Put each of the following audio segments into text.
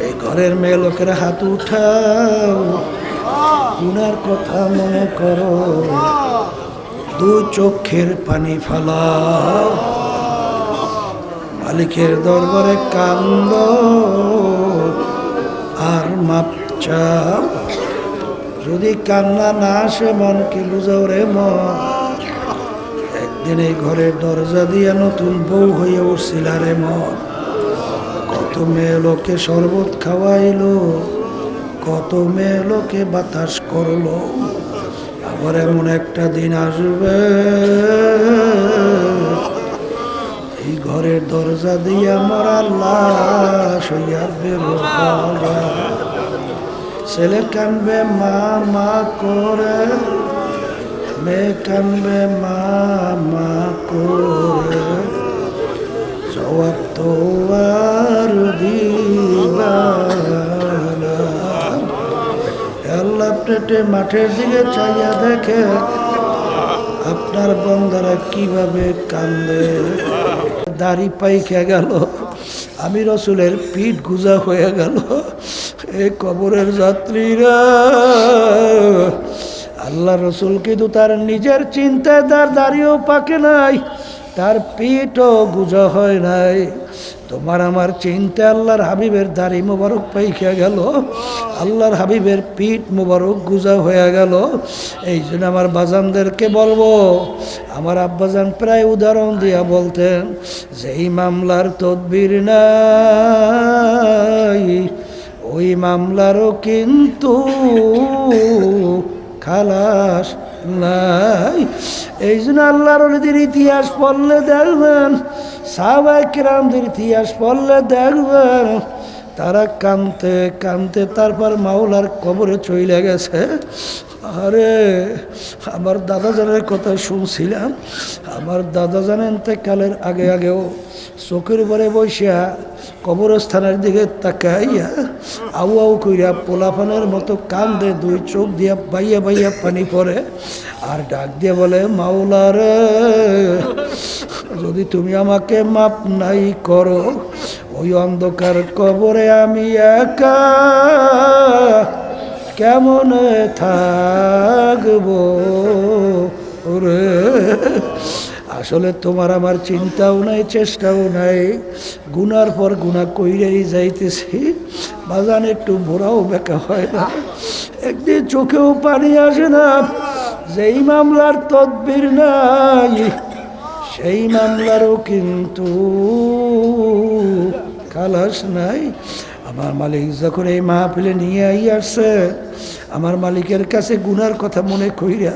এই ঘরের মেয়ে লোকের হাত উঠাও। গুনার কথা মনে করো। দু চোখের পানি ফালাও। মালিকের দরবারে কান্দ। আর মাপ যদি কান্না না আসে মনকে বুঝাও রে মন? একদিন এই ঘরের দরজা দিয়ে নতুন বউ হয়ে উঠছিল রে মন, কত মেয়ে লোকে শরবত খাওয়াইলো, কত মেয়ে লোকে বাতাস করল, আবার এমন একটা দিন আসবে। এই ঘরের দরজা দিয়ে আমার আল্লাহ ছেলে কানবে, মা মা, করে মেয়ে কানবে মা করে। জবাব তো আর। আল্লাহ মাঠের দিকে চাইয়া দেখে, আপনার বন্ধারা কীভাবে কান্দে। দাড়ি পাইকে গেল, আমি রসুলের পিঠ গুজা হয়ে গেল। এ কবরের যাত্রীরা আল্লাহ রসুল কিন্তু তার নিজের চিন্তায় তার দাড়িও পাকে নাই। তার পিঠও গুজা হয় নাই। তোমার আমার চিন্তা আল্লাহর হাবিবের দাড়ি মোবারক পাইখা গেল। আল্লাহর হাবিবের পিঠ মোবারক গুজা হয়ে গেল। এই জন্য আমার বাজানদেরকে বলব, আমার আব্বাজান প্রায় উদাহরণ দিয়া বলতেন যে এই মামলার তদবির নাই, ওই মামলারও কিন্তু খালাস নাই। এই জন্য আল্লাহর ইতিহাস পড়লে দেখবেন সাহবাই কিরামদের ইতিহাস পড়লে দেখবেন তারা কানতে কানতে তারপর মাওলার কবরে চলে গেছে। আরে, আমার দাদা জানের কথা শুনছিলাম। আমার দাদা জানেন তে কালের আগে আগেও চোখের উপরে বসিয়া কবরস্থানের দিকে তাকাইয়া আউ আউ কইরা পোলাফানের মতো কান্দে দুই চোখ দিয়া বাইয়া বাইয়া পানি পড়ে আর ডাক দিয়ে বলে মাওলারে যদি তুমি আমাকে মাপ নাই করো ওই অন্ধকার কবরে আমি একা কেমন থাকব? রে আসলে তোমার আমার চিন্তাও নাই, চেষ্টাও নাই। গুনার পর গুণা কইরাই যাইতেছি। বাজান একটু ভোরাও বেকা হয় না। একদিন চোখেও পানি আসে না। যেই মামলার তদবির নাই, সেই মামলারও কিন্তু খালাস নাই। আমার মালিক যখন এই মাহফিলে নিয়ে আই আসছে, আমার মালিকের কাছে গুনার কথা মনে কইরা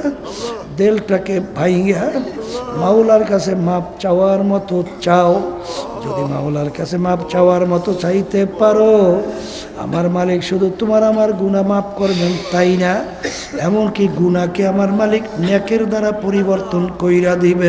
দেলটাকে ভাইয়া মাওলার কাছে মাপ চাওয়ার মতো চাও। যদি মাওলার কাছে মাপ চাওয়ার মতো চাইতে পারো, আমার মালিক শুধু তোমার আমার গুণা মাফ করবেন, তাই না? এমনকি গুণাকে আমার মালিক নেকের দ্বারা পরিবর্তন কইরা দিবে